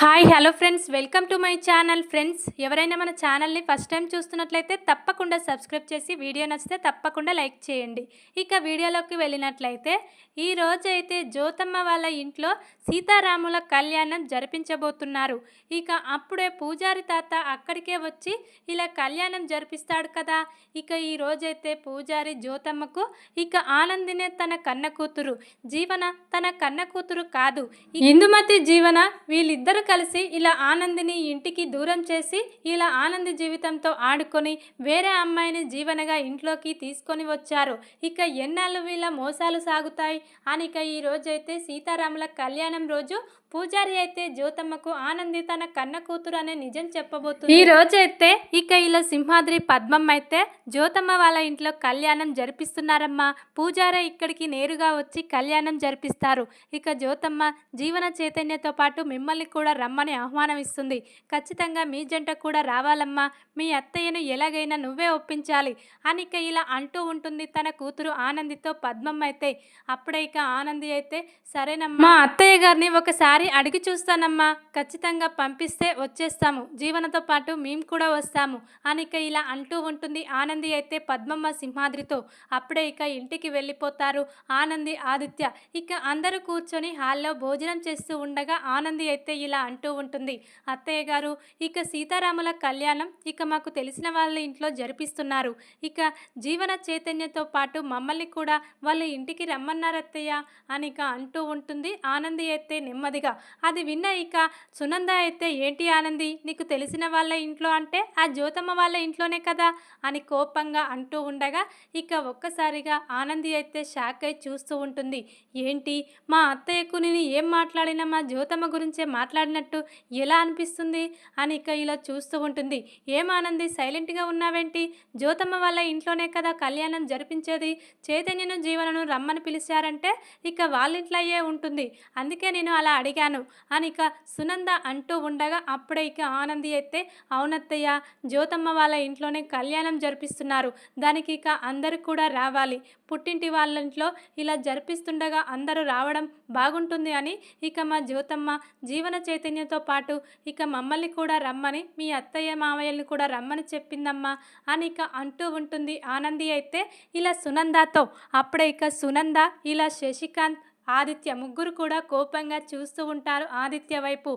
Hi hello friends. Welcome to my channel friends. ఎవరైనా మన ఛానల్ని ఫస్ట్ టైం చూస్తున్నట్లయితే తప్పకుండా సబ్స్క్రైబ్ చేసి వీడియో నచ్చితే తప్పకుండా లైక్ చేయండి. ఇక వీడియోలోకి వెళ్ళినట్లయితే ఈ రోజైతే అయితే జ్యోతమ్మ వాళ్ళ ఇంట్లో సీతారాముల కళ్యాణం జరిపించబోతున్నారు. ఇక అప్పుడే పూజారి తాత అక్కడికే వచ్చి ఇలా కళ్యాణం జరిపిస్తాడు కదా. ఇక ఈ రోజైతే పూజారి జ్యోతమ్మకు ఇక ఆనందినే తన కన్న కూతురు. జీవన తన కన్న కూతురు కాదు. ఇందుమతి జీవన వీళ్ళిద్దరూ కలిసి ఇలా ఆనందిని ఇంటికి దూరం చేసి ఇలా ఆనంది జీవితంతో ఆడుకొని వేరే అమ్మాయిని జీవనగా ఇంట్లోకి తీసుకొని వచ్చారు. ఇక ఎన్నాళ్ళు వీళ్ళ మోసాలు సాగుతాయి? అని ఇక ఈ రోజైతే సీతారాముల కళ్యాణం రోజు పూజారి అయితే జ్యోతమ్మకు ఆనంది తన కన్న కూతురు అనే నిజం చెప్పబోతుంది. ఈ రోజైతే ఇక ఇలా సింహాద్రి పద్మమ్మ అయితే జ్యోతమ్మ వాళ్ళ ఇంట్లో కళ్యాణం జరిపిస్తున్నారమ్మా. పూజారి ఇక్కడికి నేరుగా వచ్చి కళ్యాణం జరిపిస్తారు. ఇక జ్యోతమ్మ జీవన చైతన్యతో పాటు మిమ్మల్ని కూడా రమ్మని ఆహ్వానం ఇస్తుంది. ఖచ్చితంగా మీ జంట కూడా రావాలమ్మా. మీ అత్తయ్యను ఎలాగైనా నువ్వే ఒప్పించాలి అని ఇక ఇలా అంటూ ఉంటుంది తన కూతురు ఆనందితో పద్మమ్మ అయితే. అప్పుడే ఇక ఆనంది అయితే సరేనమ్మా. అత్తయ్య గారిని ఒకసారి అడిగి చూస్తానమ్మా. ఖచ్చితంగా పంపిస్తే వచ్చేస్తాము. జీవనతో పాటు మేము కూడా వస్తాము. అని ఇక ఇలా అంటూ ఉంటుంది. ఆనంది అయితే పద్మమ్మ సింహాద్రితో అప్పుడే ఇక ఇంటికి వెళ్ళిపోతారు ఆనంది ఆదిత్య. ఇక అందరూ కూర్చొని హాల్లో భోజనం చేస్తూ ఉండగా ఆనంది అయితే ఇలా అంటూ ఉంటుంది. అత్తయ్య గారు ఇక సీతారాముల కళ్యాణం ఇక మాకు తెలిసిన వాళ్ళ ఇంట్లో జరిపిస్తున్నారు. ఇక జీవన చైతన్యతో పాటు మమ్మల్ని కూడా వాళ్ళ ఇంటికి రమ్మన్నారు అత్తయ్య అని ఇక అంటూ ఉంటుంది. ఆనంది అయితే నెమ్మదిగా అది విన్న ఇక సునంద అయితే ఏంటి ఆనంది? నీకు తెలిసిన వాళ్ళ ఇంట్లో అంటే ఆ జ్యోతమ్మ వాళ్ళ ఇంట్లోనే కదా? అని కోపంగా అంటూ ఉండగా ఇక ఒక్కసారిగా ఆనంది అయితే షాక్ అయి చూస్తూ ఉంటుంది. ఏంటి? మా అత్తయ్యకు నేను ఏం మాట్లాడినా మా జ్యోతమ్మ గురించే మాట్లాడినట్టు ఎలా అనిపిస్తుంది? అని ఇక ఇలా చూస్తూ ఉంటుంది. ఏం ఆనంది? సైలెంట్గా ఉన్నావేంటి? జ్యోతమ్మ వాళ్ళ ఇంట్లోనే కదా కళ్యాణం జరిపించేది. చైతన్యను జీవనను రమ్మని పిలిచారంటే ఇక వాళ్ళ ఇంట్లో అయ్యే ఉంటుంది. అందుకే నేను అలా అడిగాను అని ఇక సునంద అంటూ ఉండగా అప్పుడే ఇక ఆనంది అయితే అవునత్తయ్య జ్యోతమ్మ వాళ్ళ ఇంట్లోనే కళ్యాణం జరిపిస్తున్నారు. దానికి ఇక అందరూ కూడా రావాలి. పుట్టింటి వాళ్ళ ఇంట్లో ఇలా జరిపిస్తుండగా అందరూ రావడం బాగుంటుంది అని ఇక మా జ్యోతమ్మ జీవన చైతన్యంతో పాటు ఇక మమ్మల్ని కూడా రమ్మని మీ అత్తయ్య మామయ్యల్ని కూడా రమ్మని చెప్పిందమ్మా అని ఇక అంటూ ఉంటుంది. ఆనంది అయితే ఇలా సునందతో అప్పుడే ఇక సునంద ఇలా శశికాంత్ ఆదిత్య ముగ్గురు కూడా కోపంగా చూస్తూ ఉంటారు ఆదిత్య వైపు.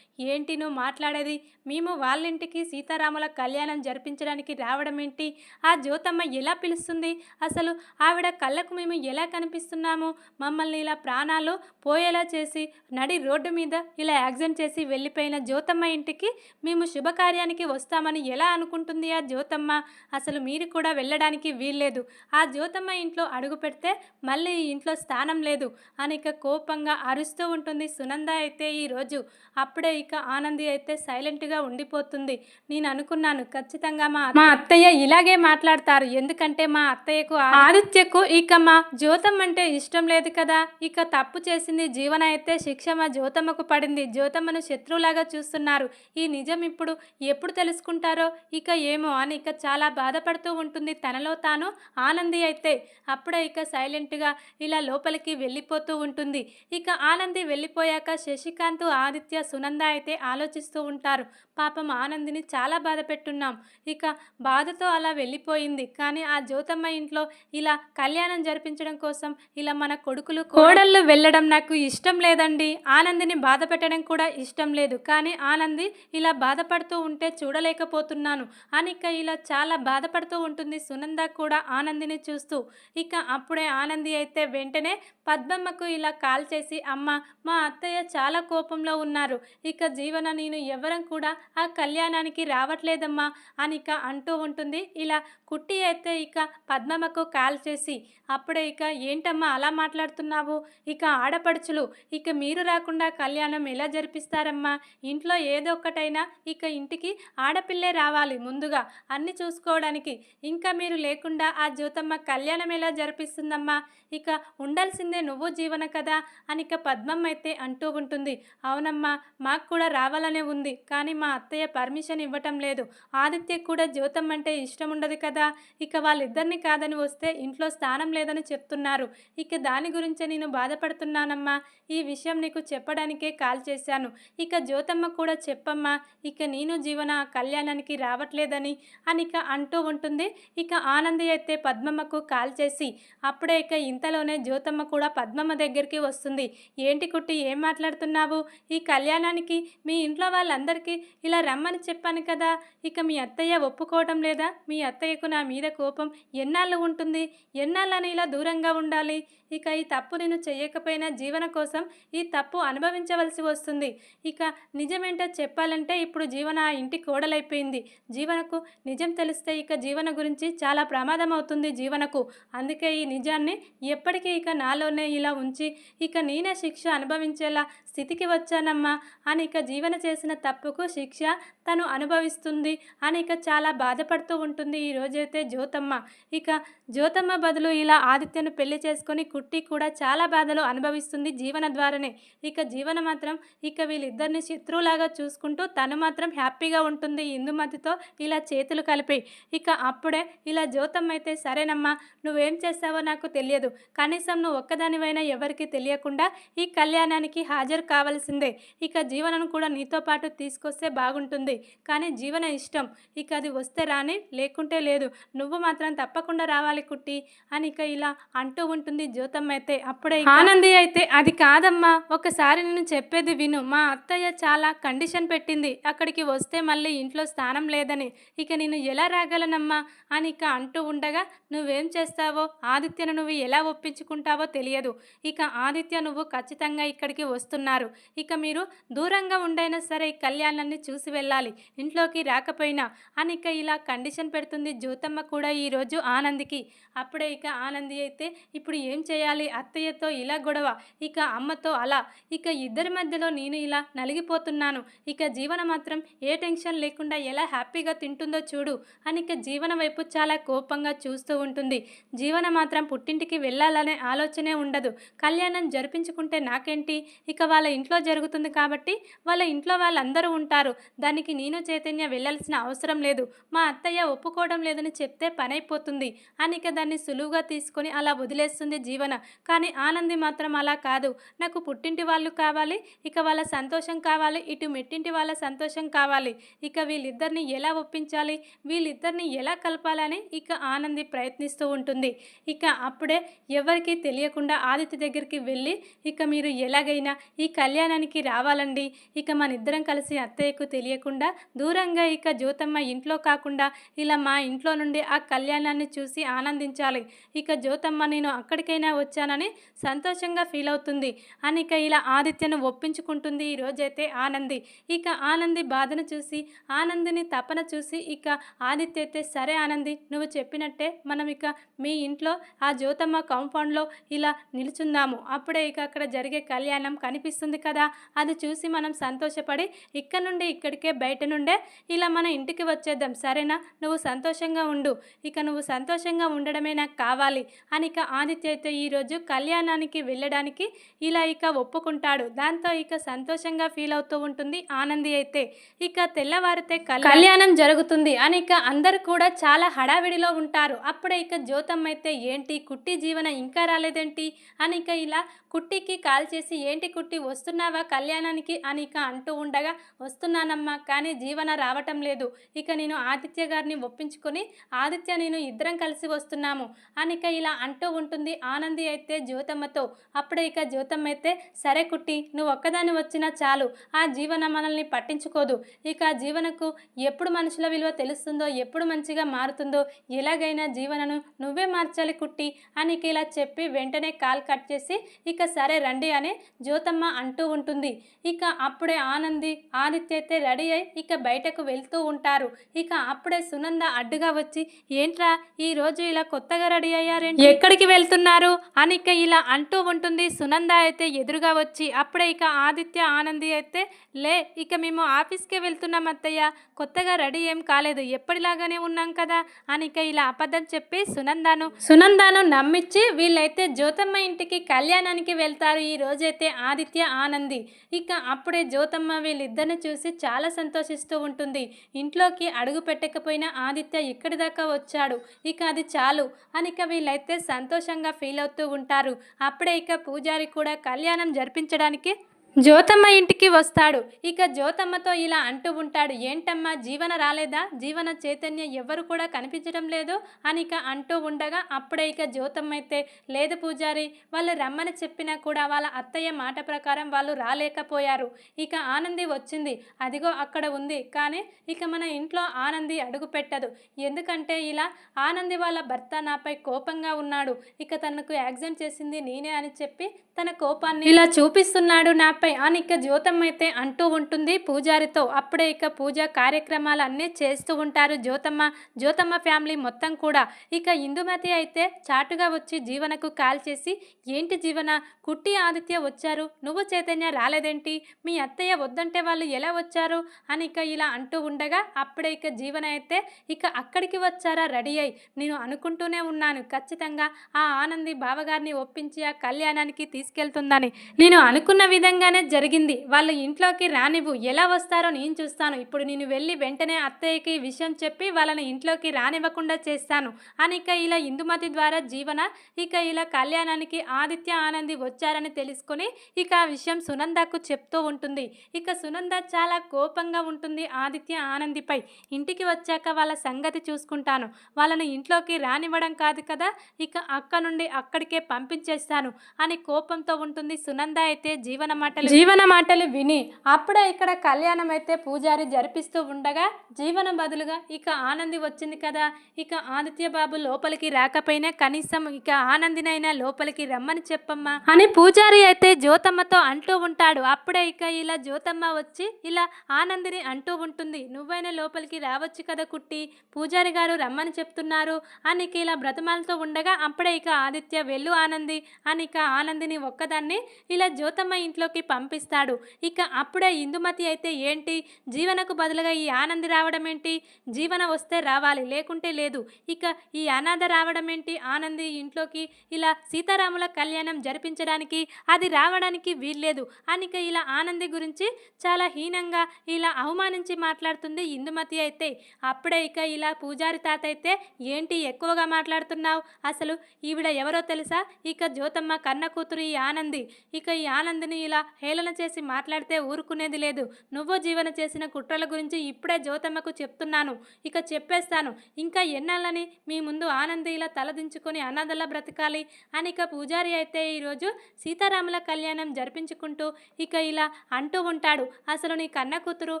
ఏంటి నువ్వు మాట్లాడేది? మేము వాళ్ళ ఇంటికి సీతారాముల కళ్యాణం జరిపించడానికి రావడం ఏంటి? ఆ జ్యోతమ్మ ఎలా పిలుస్తుంది? అసలు ఆవిడ కళ్ళకు మేము ఎలా కనిపిస్తున్నాము? మమ్మల్ని ఇలా ప్రాణాలు పోయేలా చేసి నడి రోడ్డు మీద ఇలా యాక్సిడెంట్ చేసి వెళ్ళిపోయిన జ్యోతమ్మ ఇంటికి మేము శుభకార్యానికి వస్తామని ఎలా అనుకుంటుంది ఆ జ్యోతమ్మ? అసలు మీరు కూడా వెళ్ళడానికి వీల్లేదు. ఆ జ్యోతమ్మ ఇంట్లో అడుగు పెడితే మళ్ళీ ఈ ఇంట్లో స్థానం లేదు అని ఇక కోపంగా అరుస్తూ ఉంటుంది. సునంద అయితే ఈరోజు అప్పుడే ఇక ఆనంది అయితే సైలెంట్గా ఉండిపోతుంది. నేను అనుకున్నాను ఖచ్చితంగా మా మా అత్తయ్య ఇలాగే మాట్లాడతారు. ఎందుకంటే మా అత్తయ్యకు ఆదిత్యకు ఇక మా జ్యోతం అంటే ఇష్టం లేదు కదా. ఇక తప్పు చేసింది జీవన అయితే శిక్ష మా జ్యోతమ్మకు పడింది. జ్యోతమ్మను శత్రువులాగా చూస్తున్నారు. ఈ నిజం ఇప్పుడు ఎప్పుడు తెలుసుకుంటారో? ఇక ఏమో అని ఇక చాలా బాధపడుతూ ఉంటుంది. తనలో తాను ఆనంది అయితే అప్పుడే ఇక సైలెంట్గా ఇలా లోపలికి వెళ్ళిపోతూ ఉంటుంది ఉంటుంది. ఇక ఆనంది వెళ్ళిపోయాక శశికాంత్ ఆదిత్య సునంద అయితే ఆలోచిస్తూ ఉంటారు. పాపం ఆనందిని చాలా బాధ పెట్టున్నాం. ఇక బాధతో అలా వెళ్ళిపోయింది. కానీ ఆ జ్యోతమ్మ ఇంట్లో ఇలా కళ్యాణం జరిపించడం కోసం ఇలా మన కొడుకులు కోడళ్ళు వెళ్ళడం నాకు ఇష్టం లేదండి. ఆనందిని బాధ పెట్టడం కూడా ఇష్టం లేదు. కానీ ఆనంది ఇలా బాధపడుతూ ఉంటే చూడలేకపోతున్నాను. అని ఇక ఇలా చాలా బాధపడుతూ ఉంటుంది. సునంద కూడా ఆనందిని చూస్తూ. ఇక అప్పుడే ఆనంది అయితే వెంటనే పద్మమ్మకు ఇలా కాల్ చేసి అమ్మ మా అత్తయ్య చాలా కోపంలో ఉన్నారు. ఇక జీవన నేను ఎవరం కూడా ఆ కళ్యాణానికి రావట్లేదమ్మా అని ఇక అంటూ ఉంటుంది. ఇలా కుట్టి అయితే ఇక పద్మమ్మకు కాల్ చేసి అప్పుడే ఇక ఏంటమ్మా అలా మాట్లాడుతున్నావు? ఇక ఆడపడుచులు ఇక మీరు రాకుండా కళ్యాణం ఎలా జరిపిస్తారమ్మా? ఇంట్లో ఏదో ఒకటైనా ఇక ఇంటికి ఆడపిల్లే రావాలి ముందుగా అన్ని చూసుకోవడానికి. ఇంకా మీరు లేకుండా ఆ జ్యోతమ్మ కళ్యాణం ఎలా జరిపిస్తుందమ్మా? ఇక ఉండాల్సిందే నువ్వు జీవన కదా అని ఇక పద్మమ్మ అయితే అంటూ ఉంటుంది. అవునమ్మా మాకు కూడా రావాలనే ఉంది. కానీ మా అత్తయ్య పర్మిషన్ ఇవ్వటం లేదు. ఆదిత్య కూడా జ్యోతమ్మ అంటే ఇష్టం ఉండదు కదా. ఇక వాళ్ళిద్దరిని కాదని వస్తే ఇంట్లో స్థానం లేదని చెప్తున్నారు. ఇక దాని గురించే నేను బాధపడుతున్నానమ్మా. ఈ విషయం నీకు చెప్పడానికే కాల్ చేశాను. ఇక జ్యోతమ్మ కూడా చెప్పమ్మా. ఇక నేను జీవన కళ్యాణానికి రావట్లేదని అని ఇక అంటూ ఉంటుంది. ఇక ఆనంది అయితే పద్మమ్మకు కాల్ చేసి అప్పుడే ఇక ఇంతలోనే జ్యోతమ్మ కూడా పద్మమ్మ దగ్గరికి వస్తుంది. ఏంటి కుట్టి ఏం మాట్లాడుతున్నావు? ఈ కళ్యాణానికి మీ ఇంట్లో వాళ్ళందరికీ ఇలా రమ్మని చెప్పాను కదా ఇక మీ అత్తయ్య ఒప్పుకోవటం లేదా? మీ అత్తయ్యకు నా మీద కోపం ఎన్నాళ్ళు ఉంటుంది? ఎన్నాళ్ళని ఇలా దూరంగా ఉండాలి? ఇక ఈ తప్పు నేను చేయకపోయినా జీవన కోసం ఈ తప్పు అనుభవించవలసి వస్తుంది. ఇక నిజమేంటో చెప్పాలంటే ఇప్పుడు జీవన ఆ ఇంటి కోడలైపోయింది. జీవనకు నిజం తెలిస్తే ఇక జీవన గురించి చాలా ప్రమాదం అవుతుంది జీవనకు. అందుకే ఈ నిజాన్ని ఎప్పటికీ ఇక నాలోనే ఇలా ఉంచి ఇక నేనే శిక్ష అనుభవించేలా స్థితికి వచ్చానమ్మా అని ఇక జీవన చేసిన తప్పుకు శిక్ష ಶಿಕ್ಷಾ తను అనుభవిస్తుంది అని ఇక చాలా బాధపడుతూ ఉంటుంది ఈ రోజైతే జ్యోతమ్మ. ఇక జ్యోతమ్మ బదులు ఇలా ఆదిత్యను పెళ్ళి చేసుకొని కుట్టి కూడా చాలా బాధలు అనుభవిస్తుంది జీవన ద్వారానే. ఇక జీవన మాత్రం ఇక వీళ్ళిద్దరిని శత్రువులాగా చూసుకుంటూ తను మాత్రం హ్యాపీగా ఉంటుంది. ఇందుమతితో ఇలా చేతులు కలిపి. ఇక అప్పుడే ఇలా జ్యోతమ్మ అయితే సరేనమ్మా నువ్వేం చేస్తావో నాకు తెలియదు. కనీసం నువ్వు ఒక్కదానివైనా ఎవరికి తెలియకుండా ఈ కళ్యాణానికి హాజరు కావాల్సిందే. ఇక జీవనం కూడా నీతో పాటు తీసుకొస్తే బాగుంటుంది. కానీ జీవన ఇష్టం. ఇక అది వస్తే రాని లేకుంటే లేదు. నువ్వు మాత్రం తప్పకుండా రావాలి కుట్టి. అని ఇక ఇలా అంటూ ఉంటుంది జ్యోతమ్మ అయితే. అప్పుడే ఆనంది అయితే అది కాదమ్మా. ఒకసారి నేను చెప్పేది విను. మా అత్తయ్య చాలా కండిషన్ పెట్టింది. అక్కడికి వస్తే మళ్ళీ ఇంట్లో స్థానం లేదని. ఇక నేను ఎలా రాగలనమ్మా? అని ఇక అంటూ ఉండగా నువ్వేం చేస్తావో? ఆదిత్యను నువ్వు ఎలా ఒప్పించుకుంటావో తెలియదు. ఇక ఆదిత్య నువ్వు ఖచ్చితంగా ఇక్కడికి వస్తున్నారు. ఇక మీరు దూరంగా ఉండైనా సరే ఈ కళ్యాణాన్ని చూసి వెళ్ళాలి. ఇంట్లోకి రాకపోయినా అని ఇక ఇలా కండిషన్ పెడుతుంది. జ్యోతమ్మ కూడా ఈరోజు ఆనందికి. అప్పుడే ఇక ఆనంది అయితే ఇప్పుడు ఏం చేయాలి? అత్తయ్యతో ఇలా గొడవ ఇక అమ్మతో అలా. ఇక ఇద్దరి మధ్యలో నేను ఇలా నలిగిపోతున్నాను. ఇక జీవన మాత్రం ఏ టెన్షన్ లేకుండా ఎలా హ్యాపీగా తింటుందో చూడు. అని ఇక జీవన వైపు చాలా కోపంగా చూస్తూ ఉంటుంది. జీవన మాత్రం పుట్టింటికి వెళ్ళాలనే ఆలోచనే ఉండదు. కళ్యాణం జరిపించుకుంటే నాకేంటి? ఇక వాళ్ళ ఇంట్లో జరుగుతుంది కాబట్టి వాళ్ళ ఇంట్లో వాళ్ళందరూ ఉంటారు. దానికి నేను చైతన్య వెళ్ళాల్సిన అవసరం లేదు. మా అత్తయ్య ఒప్పుకోవడం లేదని చెప్తే పనైపోతుంది. అనిక అని ఇక దాన్ని సులువుగా తీసుకొని అలా వదిలేస్తుంది జీవన. కానీ ఆనంది మాత్రం అలా కాదు. నాకు పుట్టింటి వాళ్ళు కావాలి ఇక వాళ్ళ సంతోషం కావాలి ఇటు మెట్టింటి వాళ్ళ సంతోషం కావాలి. ఇక వీళ్ళిద్దరిని ఎలా ఒప్పించాలి వీళ్ళిద్దరిని ఎలా కలపాలని ఇక ఆనంది ప్రయత్నిస్తూ ఉంటుంది. ఇక అప్పుడే ఎవరికీ తెలియకుండా ఆదిత్య దగ్గరికి వెళ్ళి ఇక మీరు ఎలాగైనా ఈ కళ్యాణానికి రావాలండి. ఇక మన ఇద్దరం కలిసి అత్తయ్యకు తెలియకుండా దూరంగా ఇక జ్యోతమ్మ ఇంట్లో కాకుండా ఇలా మా ఇంట్లో నుండి ఆ కళ్యాణాన్ని చూసి ఆనందించాలి. ఇక జ్యోతమ్మ నేను అక్కడికైనా వచ్చానని సంతోషంగా ఫీల్ అవుతుంది అని ఇక ఇలా ఆదిత్యను ఒప్పించుకుంటుంది ఈ రోజైతే ఆనంది. ఇక ఆనంది బాధను చూసి ఆనందిని తపన చూసి ఇక ఆదిత్య అయితే సరే ఆనంది నువ్వు చెప్పినట్టే మనం ఇక మీ ఇంట్లో ఆ జ్యోతమ్మ కాంపౌండ్లో ఇలా నిలుచుందాము. అప్పుడే ఇక అక్కడ జరిగే కళ్యాణం కనిపిస్తుంది కదా. అది చూసి మనం సంతోషపడి ఇక్కడ నుండి ఇక్కడికే బయట నుండే ఇలా మన ఇంటికి వచ్చేద్దాం. సరేనా? నువ్వు సంతోషంగా ఉండు. ఇక నువ్వు సంతోషంగా ఉండడమే నాకు కావాలి అని ఇక ఆదిత్య అయితే ఈరోజు కళ్యాణానికి వెళ్ళడానికి ఇలా ఇక ఒప్పుకుంటాడు. దాంతో ఇక సంతోషంగా ఫీల్ అవుతూ ఉంటుంది ఆనంది అయితే. ఇక తెల్లవారితే కళ్యాణం జరుగుతుంది అని ఇక అందరు కూడా చాలా హడావిడిలో ఉంటారు. అప్పుడే ఇక జ్యోతమ్మ అయితే ఏంటి? కుట్టి జీవన ఇంకా రాలేదేంటి? అని ఇక ఇలా కుట్టికి కాల్ చేసి ఏంటి కుట్టి వస్తున్నావా కళ్యాణానికి? అని ఇక అంటూ ఉండగా వస్తున్నానమ్మా కానీ జీవన రావటం లేదు. ఇక నేను ఆదిత్య గారిని ఒప్పించుకొని ఆదిత్య నేను ఇద్దరం కలిసి వస్తున్నాము. అని ఇక ఇలా అంటూ ఉంటుంది. ఆనంది అయితే జ్యోతమ్మతో అప్పుడే ఇక జ్యోతమ్మ అయితే సరే కుట్టి నువ్వు ఒక్కదాన్ని వచ్చినా చాలు. ఆ జీవన మనల్ని పట్టించుకోదు. ఇక జీవనకు ఎప్పుడు మనుషుల విలువ తెలుస్తుందో ఎప్పుడు మంచిగా మారుతుందో ఎలాగైనా జీవనను నువ్వే మార్చాలి కుట్టి అని ఇలా చెప్పి వెంటనే కాల్ కట్ చేసి ఇక సరే రండి అని జ్యోతమ్మ అంటూ ఉంటుంది. ఇక అప్పుడే ఆనంది ఆదిత్య అయితే రెడీ అయి ఇక బయటకు వెళ్తూ ఉంటారు. ఇక అప్పుడే సునంద అడ్డుగా వచ్చి ఏంట్రా ఈ రోజు ఇలా కొత్తగా రెడీ అయ్యారేంటి? ఎక్కడికి వెళ్తున్నారు? అని ఇక ఇలా అంటూ ఉంటుంది. సునంద అయితే ఎదురుగా వచ్చి అప్పుడే ఇక ఆదిత్య ఆనంది అయితే లే ఇక మేము ఆఫీస్కే వెళ్తున్నాం అత్తయ్య. కొత్తగా రెడీ ఏం కాలేదు. ఎప్పటిలాగానే ఉన్నాం కదా? అని ఇక ఇలా అబద్ధం చెప్పి సునందాను సునందాను నమ్మించి వీళ్ళైతే జ్యోతమ్మ ఇంటికి కళ్యాణానికి వెళ్తారు. ఈ రోజైతే ఆదిత్య ఆనంది. ఇక అప్పుడే జ్యోతమ్మ వీళ్ళిద్దరిని చూసి చాలా సంతోషిస్తూ ఉంటుంది. ఇంట్లోకి అడుగు పెట్టకపోయినా ఆదిత్య ఇక్కడి దాకా వచ్చాడు. ఇక అది చాలు అని ఇక వీళ్ళైతే సంతోషంగా ఫీల్ అవుతూ ఉంటారు. అప్పుడే ఇక పూజారి కూడా కళ్యాణం జరిపించడానికి జ్యోతమ్మ ఇంటికి వస్తాడు. ఇక జ్యోతమ్మతో ఇలా అంటూ ఉంటాడు. ఏంటమ్మా జీవన రాలేదా? జీవన చైతన్య ఎవరు కూడా కనిపించడం లేదు అని ఇక అంటూ ఉండగా అప్పుడే ఇక జ్యోతమ్మ అయితే లేదు పూజారి వాళ్ళు రమ్మని చెప్పినా కూడా వాళ్ళ అత్తయ్య మాట ప్రకారం వాళ్ళు రాలేకపోయారు. ఇక ఆనంది వచ్చింది. అదిగో అక్కడ ఉంది. కానీ ఇక మన ఇంట్లో ఆనంది అడుగు పెట్టదు. ఎందుకంటే ఇలా ఆనంది వాళ్ళ భర్త నాపై కోపంగా ఉన్నాడు. ఇక తనకు యాక్సిడెంట్ చేసింది నేనే అని చెప్పి తన కోపాన్ని ఇలా చూపిస్తున్నాడు నాపై. అని ఇక జ్యోతమ్మ అయితే అంటూ ఉంటుంది. పూజారితో అప్పుడే ఇక పూజ కార్యక్రమాలు అన్నీ చేస్తూ ఉంటారు జ్యోతమ్మ. జ్యోతమ్మ ఫ్యామిలీ మొత్తం కూడా ఇక ఇందుమతి అయితే చాటుగా వచ్చి జీవనకు కాల్ చేసి ఏంటి జీవన కుట్టి ఆదిత్య వచ్చారు? నువ్వు చైతన్య రాలేదేంటి? మీ అత్తయ్య వద్దంటే వాళ్ళు ఎలా వచ్చారు? అని ఇక ఇలా అంటూ ఉండగా అప్పుడే ఇక జీవన అయితే ఇక అక్కడికి వచ్చారా? రెడీ అయి. నేను అనుకుంటూనే ఉన్నాను. ఖచ్చితంగా ఆ ఆనంది బావగారిని ఒప్పించి ఆ కళ్యాణానికి తీసుకెళ్తుందని. నేను అనుకున్న విధంగా విధంగానే జరిగింది. వాళ్ళ ఇంట్లోకి రానివ్వు ఎలా వస్తారో నేను చూస్తాను. ఇప్పుడు నేను వెళ్ళి వెంటనే అత్తయ్యకి విషయం చెప్పి వాళ్ళని ఇంట్లోకి రానివ్వకుండా చేస్తాను. అని ఇక ఇలా ఇందుమతి ద్వారా జీవన ఇక ఇలా కళ్యాణానికి ఆదిత్య ఆనంది వచ్చారని తెలుసుకొని ఇక ఆ విషయం సునందకు చెప్తూ ఉంటుంది. ఇక సునంద చాలా కోపంగా ఉంటుంది ఆదిత్య ఆనందిపై. ఇంటికి వచ్చాక వాళ్ళ సంగతి చూసుకుంటాను. వాళ్ళని ఇంట్లోకి రానివ్వడం కాదు కదా ఇక అక్క నుండి అక్కడికే పంపించేస్తాను అని కోపంతో ఉంటుంది సునంద. అయితే జీవన మాటలు జీవన మాటలు విని అప్పుడే ఇక్కడ కళ్యాణం అయితే పూజారి జరిపిస్తూ ఉండగా జీవనం బదులుగా ఇక ఆనంది వచ్చింది కదా. ఇక ఆదిత్య బాబు లోపలికి రాకపోయినా కనీసం ఇక ఆనందినైనా లోపలికి రమ్మని చెప్పమ్మా అని పూజారి అయితే జ్యోతమ్మతో అంటూ ఉంటాడు. అప్పుడే ఇక ఇలా జ్యోతమ్మ వచ్చి ఇలా ఆనందిని అంటూ ఉంటుంది. నువ్వైనా లోపలికి రావచ్చు కదా కుట్టి పూజారి గారు రమ్మని చెప్తున్నారు అని ఇక ఇలా బ్రతమాలతో ఉండగా అప్పుడే ఇక ఆదిత్య వెళ్ళు ఆనంది అని ఇక ఆనందిని ఒక్కదాన్ని ఇలా జ్యోతమ్మ ఇంట్లోకి పంపిస్తాడు. ఇక అప్పుడే ఇందుమతి అయితే ఏంటి? జీవనకు బదులుగా ఈ ఆనంది రావడం ఏంటి? జీవన వస్తే రావాలి లేకుంటే లేదు. ఇక ఈ అనాథ రావడం ఏంటి? ఆనంది ఇంట్లోకి ఇలా సీతారాముల కళ్యాణం జరిపించడానికి అది రావడానికి వీల్లేదు. అని ఇక ఇలా ఆనంది గురించి చాలా హీనంగా ఇలా అవమానించి మాట్లాడుతుంది ఇందుమతి అయితే. అప్పుడే ఇక ఇలా పూజారి తాత అయితే ఏంటి ఎక్కువగా మాట్లాడుతున్నావు? అసలు ఈవిడ ఎవరో తెలుసా? ఇక జ్యోతమ్మ కన్న కూతురు ఈ ఆనంది. ఇక ఈ ఆనందిని ఇలా హేళన చేసి మాట్లాడితే ఊరుకునేది లేదు. నువ్వు జీవన చేసిన కుట్రల గురించి ఇప్పుడే జ్యోతమ్మకు చెప్తున్నాను. ఇక చెప్పేస్తాను. ఇంకా ఎన్నాళ్ళని మీ ముందు ఆనంది ఇలా తలదించుకొని అనాథలా బ్రతకాలి? అని ఇక పూజారి అయితే ఈరోజు సీతారాముల కళ్యాణం జరిపించుకుంటూ ఇక ఇలా అంటూ ఉంటాడు. అసలు నీ కన్న కూతురు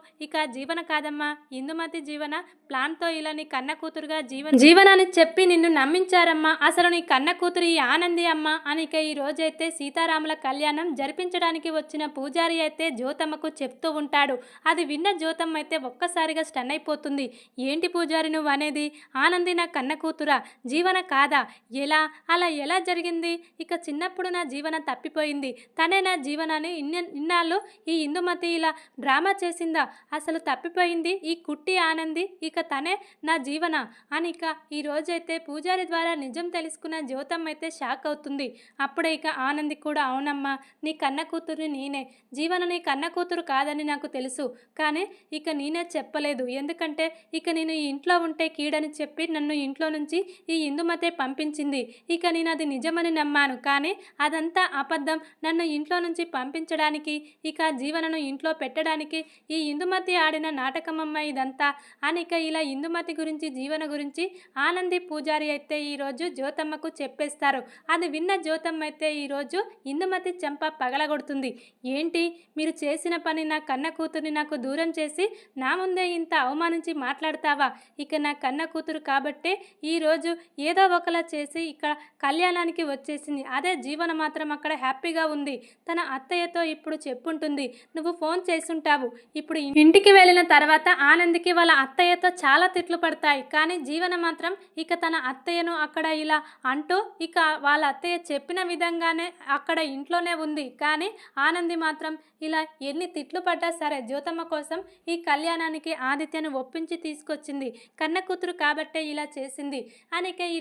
ఇక జీవన కాదమ్మా. ఇందుమతి జీవన ప్లాన్తో ఇలా నీ కన్న కూతురుగా జీవన జీవనాన్ని చెప్పి నిన్ను నమ్మించారమ్మా. అసలు నీ కన్న కూతురు ఈ ఆనంది అమ్మ. అని ఇక ఈ రోజైతే సీతారాముల కళ్యాణం జరిపించడానికి వచ్చిన పూజారి అయితే జ్యోతమ్మకు చెప్తూ ఉంటాడు. అది విన్న జ్యోతమ్మ అయితే ఒక్కసారిగా స్టన్ అయిపోతుంది. ఏంటి పూజారి నువ్వు అనేది? ఆనంది నా కన్న కూతురా. జీవన కాదా? ఎలా? అలా ఎలా జరిగింది? ఇక చిన్నప్పుడు నా జీవన తప్పిపోయింది. తనే నా జీవనాన్ని ఇన్ని ఇన్నాళ్ళు ఈ ఇందుమతి ఇలా డ్రామా చేసిందా? అసలు తప్పిపోయింది ఈ కుట్టి ఆనంది? ఇక తనే నా జీవన? అని ఇక ఈ రోజైతే పూజారి ద్వారా నిజం తెలుసుకున్న జ్యోతమ్మ అయితే షాక్ అవుతుంది. అప్పుడే ఇక ఆనంది కూడా అవునమ్మా నీ కన్న కూతుర్ని నేనే. జీవన నీ కన్న కూతురు కాదని నాకు తెలుసు. కానీ ఇక నేనే చెప్పలేదు. ఎందుకంటే ఇక నేను ఈ ఇంట్లో ఉంటే కీడని చెప్పి నన్ను ఇంట్లో నుంచి ఈ ఇందుమతే పంపించింది. ఇక నేను అది నిజమని నమ్మాను. కానీ అదంతా అబద్ధం. నన్ను ఇంట్లో నుంచి పంపించడానికి ఇక జీవనను ఇంట్లో పెట్టడానికి ఈ ఇందుమతి ఆడిన నాటకమమ్మ ఇదంతా. అని ఇక ఇలా ఇందుమతి గురించి జీవన గురించి ఆనంది పూజారి అయితే ఈరోజు జ్యోతమ్మకు చెప్పేస్తారు. అది విన్న జ్యోతమ్మ అయితే ఈరోజు ఇందుమతి చెంప పగలగొడుతుంది. ఏంటి? మీరు చేసిన పని నా కన్న కూతుర్ని నాకు దూరం చేసి నా ముందే ఇంత అవమానించి మాట్లాడతావా? ఇక నా కన్న కూతురు కాబట్టే ఈరోజు ఏదో ఒకలా చేసి ఇక్కడ కళ్యాణానికి వచ్చేసింది. అదే జీవన మాత్రం అక్కడ హ్యాపీగా ఉంది. తన అత్తయ్యతో ఇప్పుడు చెప్పుంటుంది. నువ్వు ఫోన్ చేసుంటావు ఇప్పుడు ఇంటికి వెళ్ళిన తర్వాత ఆనంద్కి వాళ్ళ అత్తయ్యతో చాలా తిట్లు పడతాయి. కానీ జీవన మాత్రం ఇక తన అత్తయ్యను అక్కడ ఇలా అంటూ ఇక వాళ్ళ అత్తయ్య చెప్పిన విధంగానే అక్కడ ఇంట్లోనే ఉంది. కానీ ఆనంద్ ఆనంది మాత్రం ఇలా ఎన్ని తిట్లు పడ్డా సరే జ్యోతమ్మ కోసం ఈ కళ్యాణానికి ఆదిత్యను ఒప్పించి తీసుకొచ్చింది. కన్న కూతురు కాబట్టే ఇలా చేసింది. అనికే ఈ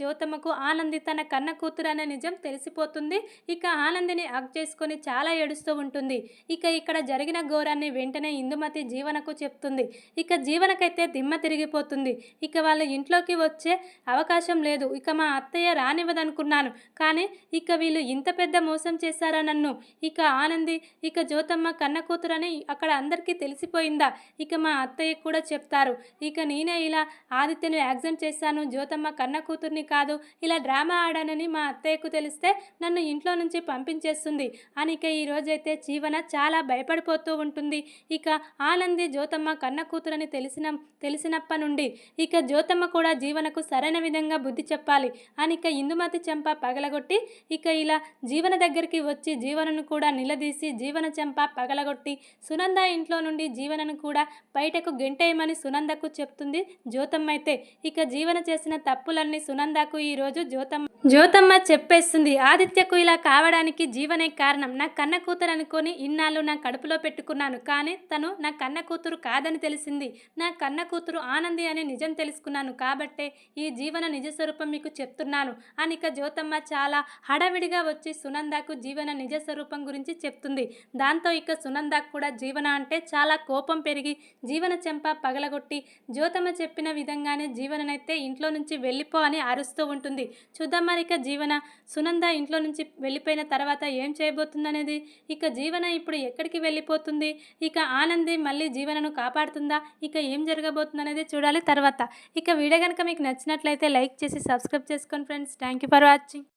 జ్యోతమ్మకు ఆనంది తన కన్న కూతురు అనే నిజం తెలిసిపోతుంది. ఇక ఆనందిని అగ్ చేసుకొని చాలా ఏడుస్తూ ఉంటుంది. ఇక ఇక్కడ జరిగిన ఘోరాన్ని వెంటనే ఇందుమతి జీవనకు చెప్తుంది. ఇక జీవనకైతే దిమ్మ తిరిగిపోతుంది. ఇక వాళ్ళ ఇంట్లోకి వచ్చే అవకాశం లేదు. ఇక మా అత్తయ్య రానివ్వదనుకున్నాను. కానీ ఇక వీళ్ళు ఇంత పెద్ద మోసం చేశారా నన్ను? ఇక ఆనంది ఇక జ్యోతమ్మ కన్న కూతురని అక్కడ అందరికీ తెలిసిపోయిందా? ఇక మా అత్తయ్య కూడా చెప్తారు. ఇక నేనే ఇలా ఆదిత్యను యాక్సిడెంట్ చేశాను. జ్యోతమ్మ కన్న కూతుర్ని కాదు. ఇలా డ్రామా ఆడానని మా అత్తయ్యకు తెలిస్తే నన్ను ఇంట్లో నుంచి పంపించేస్తుంది. అని ఇక ఈ రోజైతే జీవన చాలా భయపడిపోతూ ఉంటుంది. ఇక ఆనంది జ్యోతమ్మ కన్న కూతురని తెలిసిన తెలిసినప్పటి నుండి ఇక జ్యోతమ్మ కూడా జీవనకు సరైన విధంగా బుద్ధి చెప్పాలి. అని ఇక ఇందుమతి చెంప పగలగొట్టి ఇక ఇలా జీవన దగ్గరికి వచ్చి జీవనను కూడా నిలదీసి జీవన చెంప పగలగొట్టి సునంద ఇంట్లో నుండి జీవనను కూడా బయటకు గెంటేయమని సునందకు చెప్తుంది జ్యోతమ్మ అయితే. ఇక జీవన చేసిన తప్పులన్నీ సునందకు ఈరోజు జ్యోతమ్మ జ్యోతమ్మ చెప్పేస్తుంది. ఆదిత్యకు ఇలా కావడానికి జీవనే కారణం. నా కన్న కూతురు అనుకొని ఇన్నాళ్ళు నా కడుపులో పెట్టుకున్నాను. కానీ తను నా కన్న కూతురు కాదని తెలిసింది. నా కన్న కూతురు ఆనంది అని నిజం తెలుసుకున్నాను. కాబట్టే ఈ జీవన నిజ స్వరూపం మీకు చెప్తున్నాను. అని ఇక జ్యోతమ్మ చాలా హడావిడిగా వచ్చి సునందకు జీవన నిజ స్వరూపం గురించి చెప్తుంది. దాంతో ఇక సునంద కూడా జీవన అంటే చాలా కోపం పెరిగి జీవన చెంప పగలగొట్టి జ్యోతమ్మ చెప్పిన విధంగానే జీవననైతే ఇంట్లో నుంచి వెళ్ళిపో అని అరుస్తూ ఉంటుంది. చూద్దాం మరి ఇక జీవన సునంద ఇంట్లో నుంచి వెళ్ళిపోయిన తర్వాత ఏం చేయబోతుందనేది? ఇక జీవన ఇప్పుడు ఎక్కడికి వెళ్ళిపోతుంది? ఇక ఆనంది మళ్ళీ జీవనను కాపాడుతుందా? ఇక ఏం జరగబోతుందనేది చూడాలి తర్వాత. ఇక వీడియో కనుక మీకు నచ్చినట్లయితే లైక్ చేసి సబ్స్క్రైబ్ చేసుకోండి friends. Thank you for watching.